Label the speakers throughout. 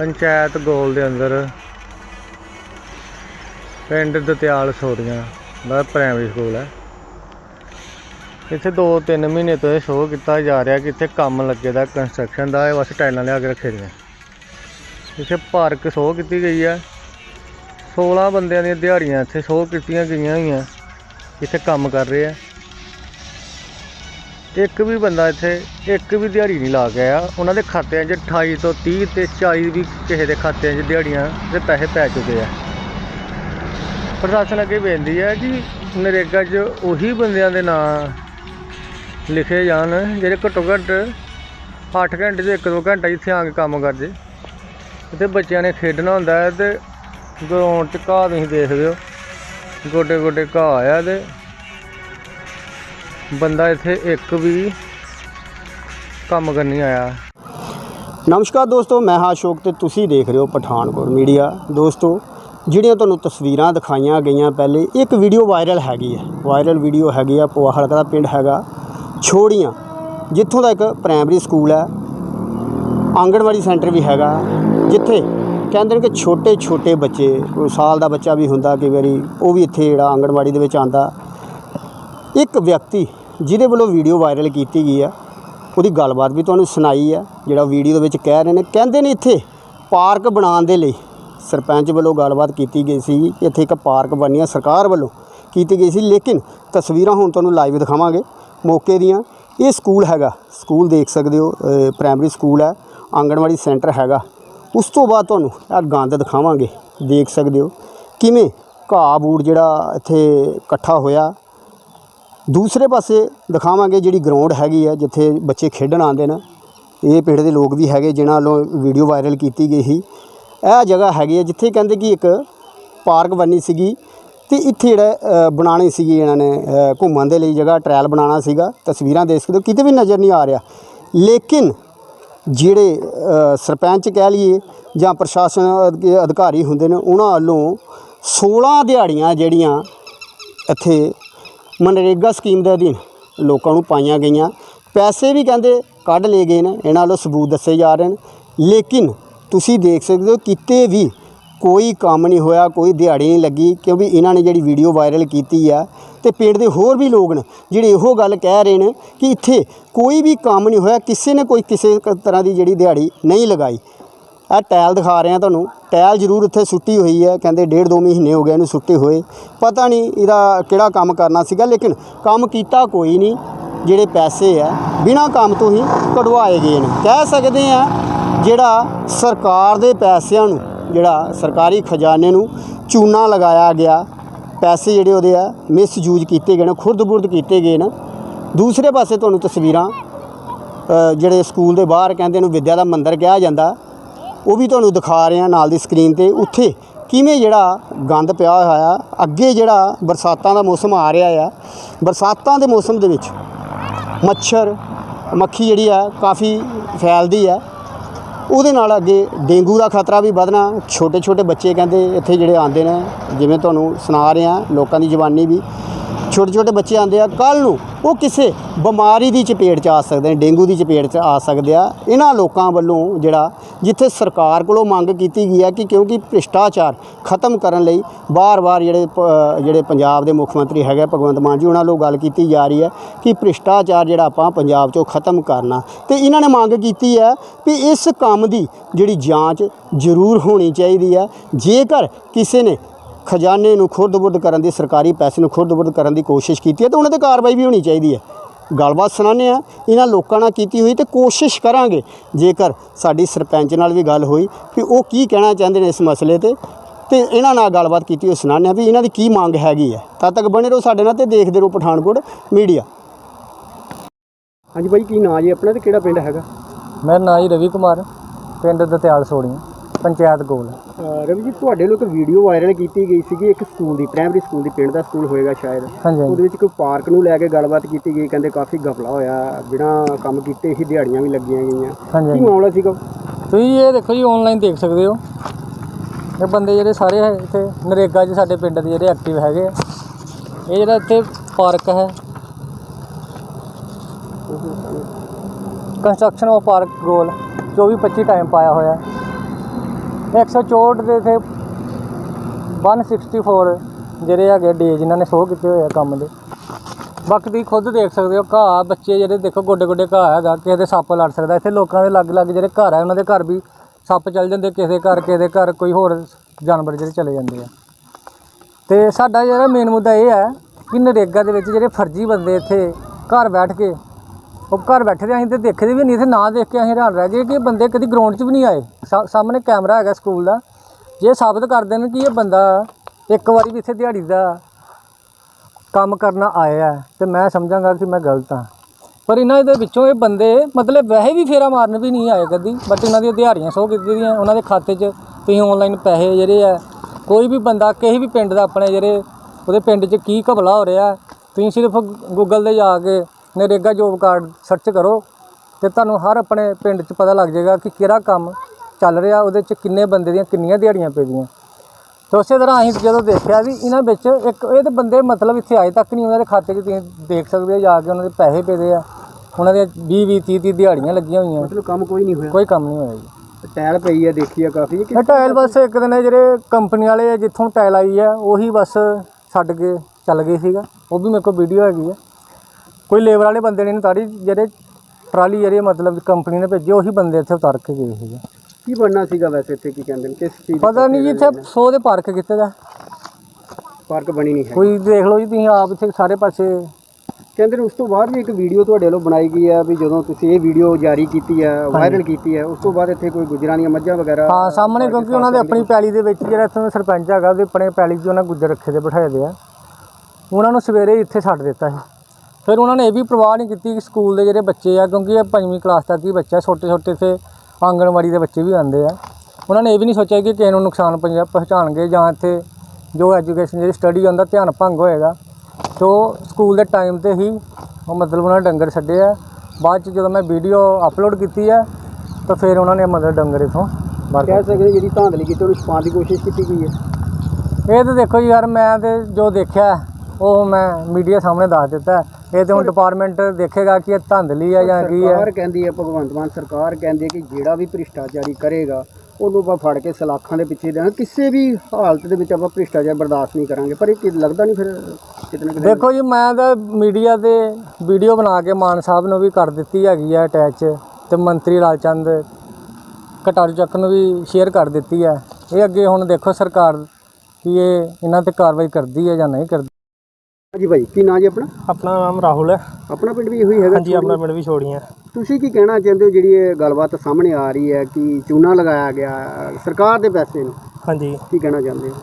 Speaker 1: ਪੰਚਾਇਤ ਗੋਲ ਦੇ ਅੰਦਰ ਪਿੰਡ ਦਤਿਆਲ ਸੋਰੀਆਂ ਦਾ ਪ੍ਰਾਇਮਰੀ ਸਕੂਲ ਹੈ। ਇੱਥੇ 2-3 ਮਹੀਨੇ ਤੋਂ ਇਹ ਸ਼ੋਅ ਕੀਤਾ ਜਾ ਰਿਹਾ ਕਿ ਇੱਥੇ ਕੰਮ ਲੱਗੇ ਦਾ ਕੰਸਟਰਕਸ਼ਨ ਦਾ, ਇਹ ਬਸ ਟਾਈਲਾਂ ਲਿਆ ਕੇ ਰੱਖੇ ਦੀਆਂ ਇੱਥੇ ਪਾਰਕ ਸ਼ੋਅ ਕੀਤੀ ਗਈ ਹੈ। 16 ਬੰਦਿਆਂ ਦੀਆਂ ਦਿਹਾੜੀਆਂ ਇੱਥੇ ਸ਼ੋਅ ਕੀਤੀਆਂ ਗਈਆਂ ਹੋਈਆਂ। ਇੱਥੇ ਕੰਮ ਕਰ ਰਹੇ ਆ ਇੱਕ ਵੀ ਬੰਦਾ ਇੱਥੇ ਇੱਕ ਵੀ ਦਿਹਾੜੀ ਨਹੀਂ ਲਾ ਕੇ ਆਇਆ। ਉਹਨਾਂ ਦੇ ਖਾਤਿਆਂ 'ਚ 28 ਤੋਂ 30 ਤੇ 40 ਵੀ ਕਿਸੇ ਦੇ ਖਾਤਿਆਂ 'ਚ ਦਿਹਾੜੀਆਂ ਦੇ ਪੈਸੇ ਪੈ ਚੁੱਕੇ ਆ। ਪ੍ਰਸ਼ਾਸਨ ਅੱਗੇ ਬੇਨਤੀ ਹੈ ਕਿ ਨਰੇਗਾ 'ਚ ਉਹੀ ਬੰਦਿਆਂ ਦੇ ਨਾਂ ਲਿਖੇ ਜਾਣ, ਜਿਹੜੇ ਘੱਟੋ ਘੱਟ 8 ਘੰਟੇ 'ਚ ਇੱਕ ਦੋ ਘੰਟਾ ਇੱਥੇ ਆ ਕੇ ਕੰਮ ਕਰਦੇ। ਤੇ ਬੱਚਿਆਂ ਨੇ ਖੇਡਣਾ ਹੁੰਦਾ ਹੈ ਤੇ ਗਰਾਊਂਡ 'ਚ ਘਾਹ ਤੁਸੀਂ ਦੇਖਦੇ ਹੋ ਗੋਡੇ ਗੋਡੇ ਘਾਹ ਆ ਤੇ ਬੰਦਾ ਇੱਥੇ ਇੱਕ ਵੀ ਕੰਮ ਕਰਨ ਨਹੀਂ ਆਇਆ।
Speaker 2: ਨਮਸਕਾਰ ਦੋਸਤੋ, ਮੈਂ ਹਾਂ ਅਸ਼ੋਕ ਤੇ ਤੁਸੀਂ ਦੇਖ ਰਹੇ ਹੋ ਪਠਾਨਕੋਟ ਮੀਡੀਆ। ਦੋਸਤੋ, ਜਿਹੜੀਆਂ ਤੁਹਾਨੂੰ ਤਸਵੀਰਾਂ ਦਿਖਾਈਆਂ ਗਈਆਂ, ਪਹਿਲੇ ਇੱਕ ਵੀਡੀਓ ਵਾਇਰਲ ਹੈਗੀ ਹੈ। ਵਾਇਰਲ ਵੀਡੀਓ ਹੈਗੀ ਆ ਪੋਹਾ ਦਾ ਪਿੰਡ ਹੈਗਾ, ਛੋੜੀਆਂ, ਜਿੱਥੋਂ ਦਾ ਇੱਕ ਪ੍ਰਾਇਮਰੀ ਸਕੂਲ ਹੈ। ਆਂਗਣਵਾੜੀ ਸੈਂਟਰ ਵੀ ਹੈਗਾ, ਜਿੱਥੇ ਕਹਿੰਦੇ ਨੇ ਕਿ ਛੋਟੇ ਛੋਟੇ ਬੱਚੇ, ਕੋਈ ਸਾਲ ਦਾ ਬੱਚਾ ਵੀ ਹੁੰਦਾ, ਕਈ ਵਾਰੀ ਉਹ ਵੀ ਇੱਥੇ ਜਿਹੜਾ ਆਂਗਣਵਾੜੀ ਦੇ ਵਿੱਚ ਆਂਦਾ ਇੱਕ ਵਿਅਕਤੀ ਜਿਹਦੇ ਵੱਲੋਂ ਵੀਡੀਓ ਵਾਇਰਲ ਕੀਤੀ ਗਈ ਆ, ਉਹਦੀ ਗੱਲਬਾਤ ਵੀ ਤੁਹਾਨੂੰ ਸੁਣਾਈ ਆ, ਜਿਹੜਾ ਵੀਡੀਓ ਦੇ ਵਿੱਚ ਕਹਿ ਰਹੇ ਨੇ। ਕਹਿੰਦੇ ਨੇ ਇੱਥੇ ਪਾਰਕ ਬਣਾਉਣ ਦੇ ਲਈ ਸਰਪੰਚ ਵੱਲੋਂ ਗੱਲਬਾਤ ਕੀਤੀ ਗਈ ਸੀ, ਇੱਥੇ ਇੱਕ ਪਾਰਕ ਬਣਨੀ ਆ, ਸਰਕਾਰ ਵੱਲੋਂ ਕੀਤੀ ਗਈ ਸੀ। ਲੇਕਿਨ ਤਸਵੀਰਾਂ ਹੁਣ ਤੁਹਾਨੂੰ ਲਾਈਵ ਦਿਖਾਵਾਂਗੇ ਮੌਕੇ ਦੀਆਂ। ਇਹ ਸਕੂਲ ਹੈਗਾ, ਸਕੂਲ ਦੇਖ ਸਕਦੇ ਹੋ ਪ੍ਰਾਇਮਰੀ ਸਕੂਲ ਹੈ ਆਂਗਣਵਾੜੀ ਸੈਂਟਰ ਹੈਗਾ। ਉਸ ਤੋਂ ਬਾਅਦ ਤੁਹਾਨੂੰ ਇਹ ਗੰਦ ਦਿਖਾਵਾਂਗੇ, ਦੇਖ ਸਕਦੇ ਹੋ। ਕਿਵੇਂ ਘਾਹ ਬੂੜ ਜਿਹੜਾ ਇੱਥੇ ਇਕੱਠਾ ਹੋਇਆ ਦੂਸਰੇ ਪਾਸੇ ਦਿਖਾਵਾਂਗੇ ਜਿਹੜੀ ਗਰਾਊਂਡ ਹੈਗੀ ਹੈ ਜਿੱਥੇ ਬੱਚੇ ਖੇਡਣ ਆਉਂਦੇ ਨੇ। ਇਹ ਪਿੰਡ ਦੇ ਲੋਕ ਵੀ ਹੈਗੇ ਜਿਨ੍ਹਾਂ ਵੱਲੋਂ ਵੀਡੀਓ ਵਾਇਰਲ ਕੀਤੀ ਗਈ ਸੀ। ਇਹ ਜਗ੍ਹਾ ਹੈਗੀ ਹੈ ਜਿੱਥੇ ਕਹਿੰਦੇ ਕਿ ਇੱਕ ਪਾਰਕ ਬਣੀ ਸੀਗੀ ਤੇ ਇੱਥੇ ਜਿਹੜਾ ਅ, ਬਣਾਉਣੀ ਸੀਗੀ ਇਹਨਾਂ ਨੇ ਘੁੰਮਣ ਦੇ ਲਈ ਜਗ੍ਹਾ ਟ੍ਰਾਇਲ ਬਣਾਉਣਾ ਸੀਗਾ ਤਸਵੀਰਾਂ ਦੇਖ ਸਕਦੇ ਹੋ ਕਿਤੇ ਵੀ ਨਜ਼ਰ ਨਹੀਂ ਆ ਰਿਹਾ। ਲੇਕਿਨ ਜਿਹੜੇ ਸਰਪੰਚ ਕਹਿ ਲਈਏ ਜਾਂ ਪ੍ਰਸ਼ਾਸਨ ਅਧਿਕਾਰੀ ਹੁੰਦੇ ਨੇ ਉਹਨਾਂ ਵੱਲੋਂ 16 ਦਿਹਾੜੀਆਂ ਜਿਹੜੀਆਂ ਇੱਥੇ ਮਨਰੇਗਾ ਸਕੀਮ ਦੇ ਅਧੀਨ ਲੋਕਾਂ ਨੂੰ ਪਾਈਆਂ ਗਈਆਂ। ਪੈਸੇ ਵੀ ਕਹਿੰਦੇ ਕੱਢ ਲਏ ਗਏ ਨੇ, ਇਹਨਾਂ ਵੱਲੋਂ ਸਬੂਤ ਦੱਸੇ ਜਾ ਰਹੇ ਨੇ। ਲੇਕਿਨ ਤੁਸੀਂ ਦੇਖ ਸਕਦੇ ਹੋ ਕਿਤੇ ਵੀ ਕੋਈ ਕੰਮ ਨਹੀਂ ਹੋਇਆ, ਕੋਈ ਦਿਹਾੜੀ ਨਹੀਂ ਲੱਗੀ, ਕਿਉਂਕਿ ਇਹਨਾਂ ਨੇ ਜਿਹੜੀ ਵੀਡੀਓ ਵਾਇਰਲ ਕੀਤੀ ਆ ਤੇ ਪਿੰਡ ਦੇ ਹੋਰ ਵੀ ਲੋਕ ਨੇ ਜਿਹੜੇ ਇਹੋ ਗੱਲ ਕਹਿ ਰਹੇ ਨੇ ਕਿ ਇੱਥੇ ਕੋਈ ਵੀ ਕੰਮ ਨਹੀਂ ਹੋਇਆ, ਕਿਸੇ ਨੇ ਕੋਈ ਕਿਸੇ ਤਰ੍ਹਾਂ ਦੀ ਜਿਹੜੀ ਦਿਹਾੜੀ ਨਹੀਂ ਲਗਾਈ। ਇਹ ਟਾਇਲ ਦਿਖਾ ਰਿਹਾ ਤੁਹਾਨੂੰ। ਟਾਇਲ ਜ਼ਰੂਰ ਇੱਥੇ ਸੁੱਟੀ ਹੋਈ ਹੈ। ਕਹਿੰਦੇ ਡੇਢ ਦੋ ਮਹੀਨੇ ਹੋ ਗਏ ਇਹਨੂੰ ਸੁੱਟੇ ਹੋਏ। ਪਤਾ ਨਹੀਂ ਇਹਦਾ ਕਿਹੜਾ ਕੰਮ ਕਰਨਾ ਸੀਗਾ, ਲੇਕਿਨ ਕੰਮ ਕੀਤਾ ਕੋਈ ਨਹੀਂ, ਜਿਹੜੇ ਪੈਸੇ ਆ, ਬਿਨਾਂ ਕੰਮ ਤੋਂ ਹੀ ਕਢਵਾਏ ਗਏ ਨੇ। ਕਹਿ ਸਕਦੇ ਆ ਜਿਹੜਾ ਸਰਕਾਰ ਦੇ ਪੈਸਿਆਂ ਨੂੰ, ਜਿਹੜਾ ਸਰਕਾਰੀ ਖਜ਼ਾਨੇ ਨੂੰ ਚੂਨਾ ਲਗਾਇਆ ਗਿਆ, ਪੈਸੇ ਜਿਹੜੇ ਉਹਦੇ ਆ, ਮਿਸਯੂਜ਼ ਕੀਤੇ ਗਏ ਨੇ, ਖੁਰਦ-ਬੁਰਦ ਕੀਤੇ ਗਏ ਨੇ। ਦੂਸਰੇ ਪਾਸੇ ਤੁਹਾਨੂੰ ਤਸਵੀਰਾਂ ਜਿਹੜੇ ਸਕੂਲ ਦੇ ਬਾਹਰ ਕਹਿੰਦੇ ਨੂੰ ਵਿੱਦਿਆ ਦਾ ਮੰਦਿਰ ਕਿਹਾ ਜਾਂਦਾ। ਉਹ ਵੀ ਤੁਹਾਨੂੰ ਦਿਖਾ ਰਹੇ ਹਾਂ ਨਾਲ ਦੀ ਸਕਰੀਨ ਤੇ। ਉੱਥੇ ਕਿਵੇਂ ਜਿਹੜਾ ਗੰਦ ਪਿਆ ਹੋਇਆ ਆ, ਅੱਗੇ ਜਿਹੜਾ ਬਰਸਾਤਾਂ ਦਾ ਮੌਸਮ ਆ ਰਿਹਾ ਆ, ਬਰਸਾਤਾਂ ਦੇ ਮੌਸਮ ਦੇ ਵਿੱਚ ਮੱਛਰ, ਮੱਖੀ ਜਿਹੜੀ ਆ, ਕਾਫੀ ਫੈਲਦੀ ਆ। ਉਹਦੇ ਨਾਲ ਅੱਗੇ ਡੇਂਗੂ ਦਾ ਖਤਰਾ ਵੀ ਵਧਣਾ ਛੋਟੇ ਛੋਟੇ ਬੱਚੇ ਕਹਿੰਦੇ ਇੱਥੇ ਜਿਹੜੇ ਆਉਂਦੇ ਨੇ, ਜਿਵੇਂ ਤੁਹਾਨੂੰ ਸੁਣਾ ਰਹੇ ਆ ਲੋਕਾਂ ਦੀ ਜਵਾਨੀ ਵੀ। ਛੋਟੇ ਛੋਟੇ ਬੱਚੇ ਆਉਂਦੇ ਆ ਕੱਲ ਨੂੰ ਉਹ ਕਿਸੇ ਬਿਮਾਰੀ ਦੀ ਚਪੇਟ 'ਚ ਆ ਸਕਦੇ ਨੇ, ਡੇਂਗੂ ਦੀ ਚਪੇਟ 'ਚ ਆ ਸਕਦੇ ਆ। ਇਹਨਾਂ ਲੋਕਾਂ ਵੱਲੋਂ ਜਿਹੜਾ ਜਿੱਥੇ ਸਰਕਾਰ ਕੋਲੋਂ ਮੰਗ ਕੀਤੀ ਗਈ ਹੈ ਕਿ ਕਿਉਂਕਿ ਭ੍ਰਿਸ਼ਟਾਚਾਰ ਖਤਮ ਕਰਨ ਲਈ ਬਾਰ-ਬਾਰ ਜਿਹੜੇ ਪ- ਜਿਹੜੇ ਪੰਜਾਬ ਦੇ ਮੁੱਖ ਮੰਤਰੀ ਹੈਗੇ ਭਗਵੰਤ ਮਾਨ ਜੀ, ਉਹਨਾਂ ਵੱਲੋਂ ਗੱਲ ਕੀਤੀ ਜਾ ਰਹੀ ਹੈ ਕਿ ਭ੍ਰਿਸ਼ਟਾਚਾਰ ਜਿਹੜਾ ਆਪਾਂ ਪੰਜਾਬ 'ਚੋਂ ਖਤਮ ਕਰਨਾ। ਤੇ ਇਹਨਾਂ ਨੇ ਮੰਗ ਕੀਤੀ ਹੈ ਵੀ ਇਸ ਕੰਮ ਦੀ ਜਿਹੜੀ ਜਾਂਚ ਜ਼ਰੂਰ ਹੋਣੀ ਚਾਹੀਦੀ ਹੈ। ਜੇਕਰ ਕਿਸੇ ਨੇ ਖਜ਼ਾਨੇ ਨੂੰ ਖੁਰਦ-ਬੁਰਦ ਕਰਨ ਦੀ ਸਰਕਾਰੀ ਪੈਸੇ ਨੂੰ ਖੁਰਦ-ਬੁਰਦ ਕਰਨ ਦੀ ਕੋਸ਼ਿਸ਼ ਕੀਤੀ ਹੈ ਤਾਂ ਉਹਨਾਂ ਤੇ ਕਾਰਵਾਈ ਵੀ ਹੋਣੀ ਚਾਹੀਦੀ ਹੈ। ਗੱਲਬਾਤ ਸੁਣਾਉਂਦੇ ਆ ਇਹਨਾਂ ਲੋਕਾਂ ਨਾਲ ਕੀਤੀ ਹੋਈ ਤੇ ਕੋਸ਼ਿਸ਼ ਕਰਾਂਗੇ ਜੇਕਰ ਸਾਡੀ ਸਰਪੰਚ ਨਾਲ ਵੀ ਗੱਲ ਹੋਈ ਕਿ ਉਹ ਕੀ ਕਹਿਣਾ ਚਾਹੁੰਦੇ ਨੇ ਇਸ ਮਸਲੇ ਤੇ ਤੇ ਇਹਨਾਂ ਨਾਲ ਗੱਲਬਾਤ ਕੀਤੀ ਹੋਈ ਸੁਣਾਉਂਦੇ ਆ ਵੀ ਇਹਨਾਂ ਦੀ ਕੀ ਮੰਗ ਹੈਗੀ ਹੈ। ਤਦ ਤੱਕ ਬਣੇ ਰਹੋ ਸਾਡੇ ਨਾਲ ਤੇ ਦੇਖਦੇ ਰਹੋ ਪਠਾਨਕੋਟ ਮੀਡੀਆ। ਹਾਂਜੀ ਬਾਈ ਕੀ ਨਾਂ ਜੀ ਆਪਣਾ ਤੇ ਕਿਹੜਾ ਪਿੰਡ ਹੈਗਾ?
Speaker 1: ਮੇਰਾ ਨਾਂ ਜੀ ਰਵੀ ਕੁਮਾਰ ਪਿੰਡ ਦਤਿਆਲ ਸੋੜੀਆਂ। ਪੰਚਾਇਤ ਗੋਲ
Speaker 2: ਰਵੀ ਜੀ ਤੁਹਾਡੇ ਲੋਕ ਵੀਡੀਓ ਵਾਇਰਲ ਕੀਤੀ ਗਈ ਸੀਗੀ ਇੱਕ ਸਕੂਲ ਦੀ ਪ੍ਰਾਇਮਰੀ ਸਕੂਲ ਦੀ ਪਿੰਡ ਦਾ ਸਕੂਲ ਹੋਏਗਾ ਸ਼ਾਇਦ।
Speaker 1: ਹਾਂਜੀ
Speaker 2: ਉਹਦੇ ਵਿੱਚ ਕੋਈ ਪਾਰਕ ਨੂੰ ਲੈ ਕੇ ਗੱਲਬਾਤ ਕੀਤੀ ਗਈ ਕਹਿੰਦੇ ਕਾਫੀ ਗਫਲਾ ਹੋਇਆ ਬਿਨਾਂ ਕੰਮ ਕੀਤੇ ਹੀ ਦਿਹਾੜੀਆਂ ਵੀ ਲੱਗੀਆਂ ਗਈਆਂ।
Speaker 1: ਹਾਂਜੀ
Speaker 2: ਕੀ ਮਾਮਲਾ ਸੀਗਾ?
Speaker 1: ਤੁਸੀਂ ਇਹ ਦੇਖੋ ਜੀ ਆਨਲਾਈਨ ਦੇਖ ਸਕਦੇ ਹੋ। ਇਹ ਬੰਦੇ ਜਿਹੜੇ ਸਾਰੇ ਹੈ ਇੱਥੇ ਨਰੇਗਾ 'ਚ ਸਾਡੇ ਪਿੰਡ ਦੇ ਜਿਹੜੇ ਐਕਟਿਵ ਹੈਗੇ ਆ। ਇਹ ਜਿਹੜਾ ਇੱਥੇ ਪਾਰਕ ਹੈ ਕੰਸਟਰਕਸ਼ਨ ਆਫ ਪਾਰਕ ਗੋਲ 24 25 ਟਾਈਮ ਪਾਇਆ ਹੋਇਆ। ਹੈ। 164 ਦੇ ਇਥੇ 164 ਜਿਹੜੇ ਹੈਗੇ ਡੇ ਜਿਨ੍ਹਾਂ ਨੇ ਸ਼ੋਅ ਕੀਤੇ ਹੋਏ ਆ ਕੰਮ ਦੇ। ਬਾਕੀ ਤੁਸੀਂ ਖੁਦ ਦੇਖ ਸਕਦੇ ਹੋ, ਘਾਹ, ਬੱਚੇ ਜਿਹੜੇ ਦੇਖੋ ਗੋਡੇ ਗੋਡੇ ਘਾਹ ਹੈਗਾ, ਕਿਸੇ ਦੇ ਸੱਪ ਲੜ ਸਕਦਾ। ਇੱਥੇ ਲੋਕਾਂ ਦੇ ਅਲੱਗ-ਅਲੱਗ ਜਿਹੜੇ ਘਰ ਆ, ਉਹਨਾਂ ਦੇ ਘਰ ਵੀ ਸੱਪ ਚੱਲ ਜਾਂਦੇ, ਕਿਸੇ ਦੇ ਘਰ, ਕਿਸੇ ਦੇ ਘਰ ਕੋਈ ਹੋਰ ਜਾਨਵਰ ਜਿਹੜੇ ਚਲੇ ਜਾਂਦੇ ਆ। ਤੇ ਸਾਡਾ ਜਿਹੜਾ ਮੇਨ ਮੁੱਦਾ ਇਹ ਹੈ ਕਿ ਨਰੇਗਾ ਦੇ ਵਿੱਚ ਜਿਹੜੇ ਫਰਜ਼ੀ ਬੰਦੇ ਇੱਥੇ ਘਰ ਬੈਠ ਕੇ ਉਹ ਘਰ ਬੈਠੇ ਦੇ ਅਸੀਂ ਤੇ ਦੇਖਦੇ ਵੀ ਨਹੀਂ ਇੱਥੇ ਨਾ ਦੇਖ ਕੇ ਅਸੀਂ ਹੈਰਾਨ ਰਹਿ ਗਏ ਕਿ ਇਹ ਬੰਦੇ ਕਦੀ ਗਰਾਊਂਡ 'ਚ ਵੀ ਨਹੀਂ ਆਏ। ਸਾਹਮਣੇ ਕੈਮਰਾ ਹੈਗਾ ਸਕੂਲ ਦਾ। ਜੇ ਸਾਬਤ ਕਰ ਦੇਣ ਕਿ ਇਹ ਬੰਦਾ ਇੱਕ ਵਾਰੀ ਵੀ ਇੱਥੇ ਦਿਹਾੜੀ ਦਾ ਕੰਮ ਕਰਨਾ ਆਇਆ ਹੈ, ਤੇ ਮੈਂ ਸਮਝਾਂਗਾ ਕਿ ਮੈਂ ਗਲਤ ਹਾਂ। ਪਰ ਇਹਨਾਂ ਦੇ ਵਿੱਚੋਂ ਇਹ ਬੰਦੇ ਮਤਲਬ ਵੈਸੇ ਵੀ ਫੇਰਾ ਮਾਰਨ ਵੀ ਨਹੀਂ ਆਏ ਕਦੀ ਬਟ ਇਹਨਾਂ ਦੀਆਂ ਦਿਹਾੜੀਆਂ ਸੋ ਕੀਤੀ ਦੀਆਂ ਉਹਨਾਂ ਦੇ ਖਾਤੇ 'ਚ ਤੁਸੀਂ ਆਨਲਾਈਨ ਪੈਸੇ ਜਿਹੜੇ ਆ ਕੋਈ ਵੀ ਬੰਦਾ ਕਿਸੇ ਵੀ ਪਿੰਡ ਦਾ ਆਪਣੇ ਜਿਹੜੇ ਉਹਦੇ ਪਿੰਡ 'ਚ ਕੀ ਘਬਲਾ ਹੋ ਰਿਹਾ ਤੁਸੀਂ ਸਿਰਫ ਗੂਗਲ ਤੇ ਜਾ ਕੇ ਨਰੇਗਾ ਜੋਬ ਕਾਰਡ ਸਰਚ ਕਰੋ ਤੇ ਤੁਹਾਨੂੰ ਹਰ ਆਪਣੇ ਪਿੰਡ 'ਚ ਪਤਾ ਲੱਗ ਜਾਏਗਾ ਕਿ ਕਿਹੜਾ ਕੰਮ ਚੱਲ ਰਿਹਾ ਉਹਦੇ 'ਚ ਕਿੰਨੇ ਬੰਦੇ ਦੀਆਂ ਕਿੰਨੀਆਂ ਦਿਹਾੜੀਆਂ ਪੈਦੀਆਂ ਤੇ ਉਸੇ ਤਰ੍ਹਾਂ ਅਸੀਂ ਜਦੋਂ ਦੇਖਿਆ ਵੀ ਇਹਨਾਂ ਵਿੱਚ ਇੱਕ ਇਹ ਤੇ ਬੰਦੇ ਮਤਲਬ ਇੱਥੇ ਆਏ ਤੱਕ ਨਹੀਂ ਉਹਨਾਂ ਦੇ ਖਾਤੇ 'ਚ ਤੁਸੀਂ ਦੇਖ ਸਕਦੇ ਹੋ ਜਾ ਕੇ ਉਹਨਾਂ ਦੇ ਪੈਸੇ ਪੇਦੇ ਆ ਉਹਨਾਂ ਦੇ 20 20 30 30 ਦਿਹਾੜੀਆਂ ਲੱਗੀਆਂ ਹੋਈਆਂ।
Speaker 2: ਮਤਲਬ ਕੰਮ ਕੋਈ ਨਹੀਂ ਹੋਇਆ।
Speaker 1: ਕੋਈ ਕੰਮ ਨਹੀਂ ਹੋਇਆ ਜੀ।
Speaker 2: ਟਾਇਲ ਪਈ ਹੈ ਦੇਖੀ ਹੈ ਕਾਫੀ। ਕਿ
Speaker 1: ਟਾਇਲ ਬਸ ਇੱਕ ਦਿਨ ਜਿਹੜੇ ਕੰਪਨੀ ਵਾਲੇ ਆ ਜਿੱਥੋਂ ਟਾਇਲ ਆਈ ਆ ਉਹੀ ਬਸ ਛੱਡ ਕੇ ਚੱਲ ਗਏ ਸੀਗਾ। ਉਹ ਵੀ ਮੇਰੇ ਕੋਲ ਵੀਡੀਓ ਹੈਗੀ ਆ। ਕੋਈ ਲੇਬਰ ਵਾਲੇ ਬੰਦੇ ਨੇ ਤਾਰੀ ਜਿਹੜੇ ਟਰਾਲੀ ਜਿਹੜੇ ਮਤਲਬ ਕੰਪਨੀ ਨੇ ਭੇਜੀ ਉਹੀ ਬੰਦੇ ਇੱਥੇ ਉਤਾਰ ਕੇ ਗਏ ਸੀਗੇ।
Speaker 2: ਕੀ ਬਣਨਾ ਸੀਗਾ ਵੈਸੇ ਇੱਥੇ ਕੀ ਕਹਿੰਦੇ ਨੇ ਕਿਸ ਚੀਜ਼
Speaker 1: ਪਤਾ ਨਹੀਂ ਜੀ ਇੱਥੇ 100 ਦੇ ਪਾਰਕ ਕਿੱਥੇ ਦਾ।
Speaker 2: ਪਾਰਕ ਬਣੀ ਨਹੀਂ ਹੈ।
Speaker 1: ਕੋਈ ਦੇਖ ਲਓ ਜੀ ਤੁਸੀਂ ਆਪ ਇੱਥੇ ਸਾਰੇ ਪਾਸੇ।
Speaker 2: ਕਹਿੰਦੇ ਨੇ ਉਸ ਤੋਂ ਬਾਅਦ ਵੀ ਇੱਕ ਵੀਡੀਓ ਤੁਹਾਡੇ ਵੱਲੋਂ ਬਣਾਈ ਗਈ ਹੈ ਵੀ ਜਦੋਂ ਤੁਸੀਂ ਇਹ ਵੀਡੀਓ ਜਾਰੀ ਕੀਤੀ ਹੈ ਵਾਇਰਲ ਕੀਤੀ ਹੈ ਉਸ ਤੋਂ ਬਾਅਦ ਇੱਥੇ ਕੋਈ ਗੁਜਰਾਂ ਦੀਆਂ ਮੱਝਾਂ ਵਗੈਰਾ
Speaker 1: ਹਾਂ ਸਾਹਮਣੇ ਕਿਉਂਕਿ ਉਹਨਾਂ ਦੇ ਆਪਣੀ ਪੈਲੀ ਦੇ ਵਿੱਚ ਜਿਹੜਾ ਇੱਥੋਂ ਦਾ ਸਰਪੰਚ ਹੈਗਾ ਉਹਦੇ ਆਪਣੇ ਪੈਲੀ 'ਚ ਉਹਨਾਂ ਗੁੱਜਰ ਰੱਖੇ ਦੇ ਬਿਠਾਏ ਦੇ ਆ। ਉਹਨਾਂ ਨੂੰ ਸਵੇਰੇ ਹੀ ਇੱਥੇ ਛੱਡ ਦਿੱਤਾ ਸੀ। ਫਿਰ ਉਹਨਾਂ ਨੇ ਇਹ ਵੀ ਪ੍ਰਵਾਹ ਨਹੀਂ ਕੀਤੀ ਕਿ ਸਕੂਲ ਦੇ ਜਿਹੜੇ ਬੱਚੇ ਆ ਕਿਉਂਕਿ ਇਹ ਪੰਜਵੀਂ ਕਲਾਸ ਤੱਕ ਹੀ ਬੱਚਾ ਛੋਟੇ ਛੋਟੇ ਤੇ ਆਂਗਣਵਾੜੀ ਦੇ ਬੱਚੇ ਵੀ ਆਉਂਦੇ ਆ। ਉਹਨਾਂ ਨੇ ਇਹ ਵੀ ਨਹੀਂ ਸੋਚਿਆ ਕਿ ਕਿਸੇ ਨੂੰ ਨੁਕਸਾਨ ਪਹੁੰਚਾ- ਪਹੁੰਚਾਉਣਗੇ ਜਾਂ ਇੱਥੇ ਜੋ ਐਜੂਕੇਸ਼ਨ ਜਿਹੜੀ ਸਟੱਡੀ ਹੁੰਦਾ ਧਿਆਨ ਭੰਗ ਹੋਏਗਾ। ਤੋ ਸਕੂਲ ਦੇ ਟਾਈਮ ਤੇ ਹੀ ਉਹ ਮਤਲਬ ਉਹਨਾਂ ਡੰਗਰ ਛੱਡੇ ਆ। ਬਾਅਦ ਚ ਜਦੋਂ ਮੈਂ ਵੀਡੀਓ ਅਪਲੋਡ ਕੀਤੀ ਆ ਤਾਂ ਫਿਰ ਉਹਨਾਂ ਨੇ ਮਤਲਬ ਡੰਗਰ ਇਥੋਂ
Speaker 2: ਕਹਿ ਸਕਦੇ ਜਿਹੜੀ ਧਾਂਦਲੀ ਕੀਤੀ ਉਹਨੂੰ ਛੁਪਾਉਣ ਦੀ ਕੋਸ਼ਿਸ਼ ਕੀਤੀ ਗਈ ਹੈ।
Speaker 1: ਇਹ ਤਾਂ ਦੇਖੋ ਜੀ ਯਾਰ ਮੈਂ ਤੇ ਜੋ ਦੇਖਿਆ ਉਹ ਮੈਂ ਮੀਡੀਆ ਸਾਹਮਣੇ ਦੱਸ ਦਿੱਤਾ। ਇਹ ਤੇ ਹੁਣ ਡਿਪਾਰਟਮੈਂਟ ਦੇਖੇਗਾ ਕਿ ਇਹ ਧਾਂਦਲੀ ਆ ਜਾਂ ਕੀ ਹੈ
Speaker 2: ਸਰਕਾਰ ਕਹਿੰਦੀ ਹੈ ਭਗਵੰਤ ਮਾਨ ਸਰਕਾਰ ਕਹਿੰਦੀ ਹੈ ਕਿ ਜਿਹੜਾ ਵੀ ਭ੍ਰਿਸ਼ਟਾਚਾਰੀ ਕਰੇਗਾ ਉਹਨੂੰ ਆਪਾਂ ਫੜ ਕੇ ਸਲਾਖਾਂ ਦੇ ਪਿੱਛੇ ਦੇਣਾ ਕਿਸੇ ਵੀ ਹਾਲਤ ਦੇ ਵਿੱਚ ਆਪਾਂ ਭ੍ਰਿਸ਼ਟਾਚਾਰ ਬਰਦਾਸ਼ਤ ਨਹੀਂ ਕਰਾਂਗੇ। ਪਰ ਇਹ ਕੀ ਲੱਗਦਾ ਨਹੀਂ ਫਿਰ ਕਿਤੇ ਨਾ ਕਿਤੇ?
Speaker 1: ਦੇਖੋ ਜੀ ਮੈਂ ਤਾਂ ਮੀਡੀਆ ਤੇ ਵੀਡੀਓ ਬਣਾ ਕੇ ਮਾਨ ਸਾਹਿਬ ਨੂੰ ਵੀ ਕਰ ਦਿੱਤੀ ਹੈਗੀ ਆ ਅਟੈਚ ਤੇ ਮੰਤਰੀ ਲਾਲਚੰਦ ਕਟਾਰੂ ਚੱਕ ਨੂੰ ਵੀ ਸ਼ੇਅਰ ਕਰ ਦਿੱਤੀ ਹੈ ਇਹ ਅੱਗੇ ਹੁਣ ਦੇਖੋ ਸਰਕਾਰ ਕਿ ਇਹ ਇਹਨਾਂ ਤੇ ਕਾਰਵਾਈ ਕਰਦੀ ਹੈ ਜਾਂ ਨਹੀਂ ਕਰਦੀ।
Speaker 2: ਹਾਂਜੀ ਭਾਈ ਕੀ ਨਾਂ ਜੀ ਆਪਣਾ?
Speaker 1: ਆਪਣਾ ਨਾਮ ਰਾਹੁਲ ਹੈ।
Speaker 2: ਆਪਣਾ ਪਿੰਡ ਵੀ ਇਹੀ ਹੈਗਾ
Speaker 1: ਹਾਂਜੀ ਆਪਣਾ ਪਿੰਡ ਵੀ ਛੋੜੀਆਂ।
Speaker 2: ਤੁਸੀਂ ਕੀ ਕਹਿਣਾ ਚਾਹੁੰਦੇ ਹੋ ਜਿਹੜੀ ਇਹ ਗੱਲਬਾਤ ਸਾਹਮਣੇ ਆ ਰਹੀ ਹੈ ਕਿ ਚੂਨਾ ਲਗਾਇਆ ਗਿਆ ਹੈ, ਸਰਕਾਰ ਦੇ ਪੈਸੇ ਨੂੰ?
Speaker 3: ਹਾਂਜੀ।
Speaker 2: ਕੀ ਕਹਿਣਾ ਚਾਹੁੰਦੇ ਹੋ?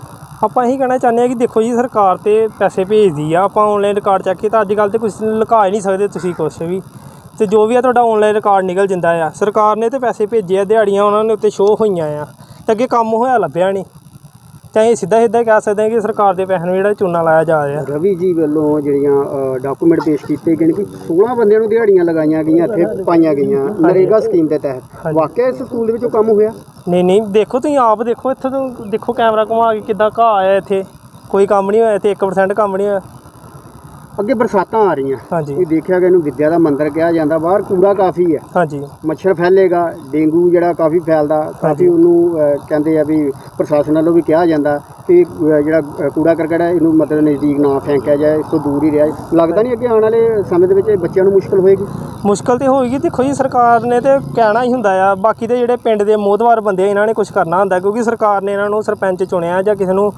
Speaker 3: ਆਪਾਂ ਇਹੀ ਕਹਿਣਾ ਚਾਹੁੰਦੇ ਆ ਕਿ ਦੇਖੋ ਜੀ ਸਰਕਾਰ ਤੇ ਪੈਸੇ ਭੇਜਦੀ ਆ ਆਪਾਂ ਆਨਲਾਈਨ ਰਿਕਾਰਡ ਚੈੱਕ ਕੀਤਾ ਅੱਜ ਕੱਲ੍ਹ ਤੇ ਕੁਝ ਲੁਕਾ ਹੀ ਨਹੀਂ ਸਕਦੇ ਤੁਸੀਂ ਕੁਛ ਵੀ। ਤੇ ਜੋ ਵੀ ਆ ਤੁਹਾਡਾ ਆਨਲਾਈਨ ਰਿਕਾਰਡ ਨਿਕਲ ਜਾਂਦਾ ਆ। ਸਰਕਾਰ ਨੇ ਤੇ ਪੈਸੇ ਭੇਜੇ ਆ ਦਿਹਾੜੀਆਂ ਉਹਨਾਂ ਨੇ ਉੱਤੇ ਸ਼ੋਅ ਹੋਈਆਂ ਆ। ਤੇ ਅੱਗੇ ਕੰਮ ਹੋਇਆ ਲੱਭਿਆ ਨਹੀਂ। ਤਾਂ ਇਹ ਸਿੱਧਾ ਸਿੱਧਾ ਕਹਿ ਸਕਦੇ ਆ ਕਿ ਸਰਕਾਰ ਦੇ ਪੈਸੇ ਨੂੰ ਜਿਹੜਾ ਚੂਨਾ ਲਾਇਆ ਜਾ ਰਿਹਾ।
Speaker 2: ਰਵੀ ਜੀ ਵੱਲੋਂ ਜਿਹੜੀਆਂ ਡਾਕੂਮੈਂਟ ਪੇਸ਼ ਕੀਤੇ ਗਏ ਨੇ ਕਿ 16 ਬੰਦਿਆਂ ਨੂੰ ਦਿਹਾੜੀਆਂ ਲਗਾਈਆਂ ਗਈਆਂ ਇੱਥੇ ਪਾਈਆਂ ਗਈਆਂ ਨਰੇਗਾ ਸਕੀਮ ਦੇ ਤਹਿਤ। ਵਾਕਿਆ ਇਸ ਸਕੂਲ ਦੇ ਵਿੱਚੋਂ ਕੰਮ ਹੋਇਆ?
Speaker 3: ਨਹੀਂ ਨਹੀਂ ਦੇਖੋ ਤੁਸੀਂ ਆਪ ਦੇਖੋ ਇੱਥੇ ਤੋਂ ਦੇਖੋ ਕੈਮਰਾ ਘੁਮਾ ਕੇ ਕਿੱਦਾਂ ਘਾਹ ਆਇਆ ਇੱਥੇ। ਕੋਈ ਕੰਮ ਨਹੀਂ ਹੋਇਆ ਇੱਥੇ 1% ਕੰਮ ਨਹੀਂ ਹੋਇਆ।
Speaker 2: ਅੱਗੇ ਬਰਸਾਤਾਂ ਆ ਰਹੀਆਂ।
Speaker 3: ਹਾਂਜੀ।
Speaker 2: ਇਹ ਦੇਖਿਆ ਗਿਆ ਇਹਨੂੰ ਵਿੱਦਿਆ ਦਾ ਮੰਦਿਰ ਕਿਹਾ ਜਾਂਦਾ ਬਾਹਰ ਕੂੜਾ ਕਾਫੀ ਹੈ।
Speaker 3: ਹਾਂਜੀ।
Speaker 2: ਮੱਛਰ ਫੈਲੇਗਾ ਡੇਂਗੂ ਜਿਹੜਾ ਕਾਫੀ ਫੈਲਦਾ ਕਾਫੀ ਉਹਨੂੰ ਅਹ, ਕਹਿੰਦੇ ਆ ਵੀ ਪ੍ਰਸ਼ਾਸਨ ਵੱਲੋਂ ਵੀ ਕਿਹਾ ਜਾਂਦਾ ਕਿ ਅਹ, ਜਿਹੜਾ ਅਹ, ਕੂੜਾ ਕਰਕਟ ਹੈ ਇਹਨੂੰ ਮਤਲਬ ਨਜ਼ਦੀਕ ਨਾ ਫੈਂਕਿਆ ਜਾਏ ਇਸ ਤੋਂ ਦੂਰ ਹੀ ਰਿਹਾ ਜਾਏ। ਲੱਗਦਾ ਨਹੀਂ ਅੱਗੇ ਆਉਣ ਵਾਲੇ ਸਮੇਂ ਦੇ ਵਿੱਚ ਇਹ ਬੱਚਿਆਂ ਨੂੰ ਮੁਸ਼ਕਲ ਹੋਏਗੀ?
Speaker 3: ਮੁਸ਼ਕਲ ਤੇ ਹੋਏਗੀ ਦੇਖੋ ਜੀ ਸਰਕਾਰ ਨੇ ਤੇ ਕਹਿਣਾ ਹੀ ਹੁੰਦਾ ਆ। ਬਾਕੀ ਦੇ ਜਿਹੜੇ ਪਿੰਡ ਦੇ ਮੋਹਦਵਾਰ ਬੰਦੇ ਆ, ਇਹਨਾਂ ਨੇ ਕੁਝ ਕਰਨਾ ਹੁੰਦਾ ਕਿਉਂਕਿ ਸਰਕਾਰ ਨੇ ਇਹਨਾਂ ਨੂੰ ਸਰਪੰਚ ਚੁਣਿਆ ਜਾਂ ਕਿਸੇ ਨੂੰ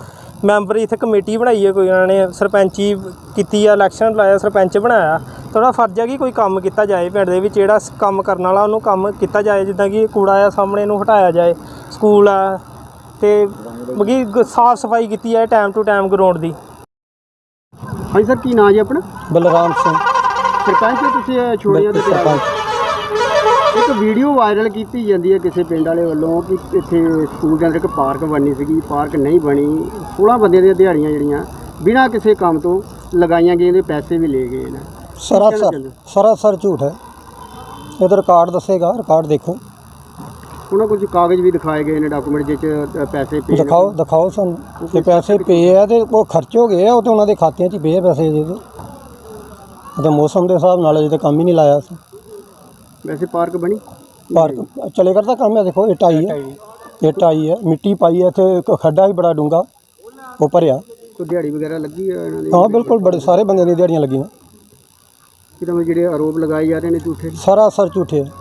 Speaker 3: ਮੈਂਬਰ ਇੱਥੇ ਕਮੇਟੀ ਬਣਾਈ ਹੈ ਕੋਈ ਇਹਨਾਂ ਨੇ ਸਰਪੰਚੀ ਕੀਤੀ ਆ ਇਲੈਕਸ਼ਨ ਲਾਇਆ ਸਰਪੰਚ ਬਣਾਇਆ। ਤੁਹਾਡਾ ਫਰਜ਼ ਹੈ ਕਿ ਕੋਈ ਕੰਮ ਕੀਤਾ ਜਾਏ ਪਿੰਡ ਦੇ ਵਿੱਚ ਜਿਹੜਾ ਕੰਮ ਕਰਨ ਵਾਲਾ ਉਹਨੂੰ ਕੰਮ ਕੀਤਾ ਜਾਏ ਜਿੱਦਾਂ ਕਿ ਕੂੜਾ ਆ ਸਾਹਮਣੇ ਨੂੰ ਹਟਾਇਆ ਜਾਏ ਸਕੂਲ ਆ ਤੇ ਬਗੀ ਸਾਫ਼ ਸਫ਼ਾਈ ਕੀਤੀ ਹੈ ਟਾਈਮ ਟੂ ਟਾਈਮ ਗਰਾਊਂਡ ਦੀ।
Speaker 2: ਹਾਂਜੀ ਸਰ ਕੀ ਨਾਂ ਜੀ ਆਪਣਾ?
Speaker 1: ਬਲਰਾਮ ਸਿੰਘ।
Speaker 2: ਸਰਪੰਚ ਹੋ ਤੁਸੀਂ ਛੋੜੀਆਂ ਦੇ ਸਰਪੰਚ। ਇੱਕ ਵੀਡੀਓ ਵਾਇਰਲ ਕੀਤੀ ਜਾਂਦੀ ਹੈ ਕਿਸੇ ਪਿੰਡ ਵਾਲੇ ਵੱਲੋਂ ਕਿ ਇੱਥੇ ਸਕੂਲ ਦੇ ਅੰਦਰ ਇੱਕ ਪਾਰਕ ਬਣਨੀ ਸੀਗੀ। ਪਾਰਕ ਨਹੀਂ ਬਣੀ। 16 ਬੰਦਿਆਂ ਦੀਆਂ ਦਿਹਾੜੀਆਂ ਜਿਹੜੀਆਂ ਬਿਨਾਂ ਕਿਸੇ ਕੰਮ ਤੋਂ ਲਗਾਈਆਂ ਗਈਆਂ ਦੇ ਪੈਸੇ ਵੀ ਲੈ ਗਏ ਨੇ।
Speaker 4: ਸਰਾਸਰ ਸਰਾਸਰ ਝੂਠ ਹੈ। ਇਹਦਾ ਰਿਕਾਰਡ ਦੱਸੇਗਾ ਰਿਕਾਰਡ ਦੇਖੋ।
Speaker 2: ਉਹਨਾਂ ਕੁਝ ਕਾਗਜ਼ ਵੀ ਦਿਖਾਏ ਗਏ ਨੇ ਡਾਕੂਮੈਂਟ ਜਿਹ 'ਚ ਪੈਸੇ ਪੇ
Speaker 4: ਦਿਖਾਓ ਦਿਖਾਓ ਸਾਨੂੰ। ਤੇ ਪੈਸੇ ਪਏ ਆ ਤੇ ਉਹ ਖਰਚ ਹੋ ਗਏ ਆ ਉਹ ਤੇ ਉਹਨਾਂ ਦੇ ਖਾਤਿਆਂ 'ਚ ਪਏ ਆ ਪੈਸੇ। ਜਿਹਦੇ ਤੇ ਮੌਸਮ ਦੇ ਹਿਸਾਬ ਨਾਲ ਅਜੇ ਤੇ ਕੰਮ ਹੀ ਨਹੀਂ ਲਾਇਆ। ਸੀ
Speaker 2: ਵੈਸੇ ਪਾਰਕ ਬਣੀ?
Speaker 4: ਪਾਰਕ ਚਲੇ ਕਰਦਾ ਕੰਮ ਹੈ ਦੇਖੋ ਇਹ ਢਾਈ ਹੈ। ਇੱਟ ਆਈ ਹੈ। ਮਿੱਟੀ ਪਾਈ ਹੈ ਇੱਥੇ ਇੱਕ ਖੱਡਾ ਵੀ ਬੜਾ ਡੂੰਗਾ ਉਹ ਭਰਿਆ।
Speaker 2: ਕੋਈ ਦਿਹਾੜੀ ਵਗੈਰਾ ਲੱਗੀ ਹੈ ਇਹਨਾਂ ਦੀ?
Speaker 4: ਹਾਂ ਬਿਲਕੁਲ ਬੜੇ ਸਾਰੇ ਬੰਦਿਆਂ ਦੀਆਂ ਦਿਹਾੜੀਆਂ ਲੱਗੀਆਂ।
Speaker 2: ਕਿ ਤਾਂ ਜਿਹੜੇ ਆਰੋਪ ਲਗਾਏ ਜਾ ਰਹੇ ਨੇ ਝੂਠੇ?
Speaker 4: ਸਾਰਾ ਅਸਰ ਝੂਠੇ ਹੈ।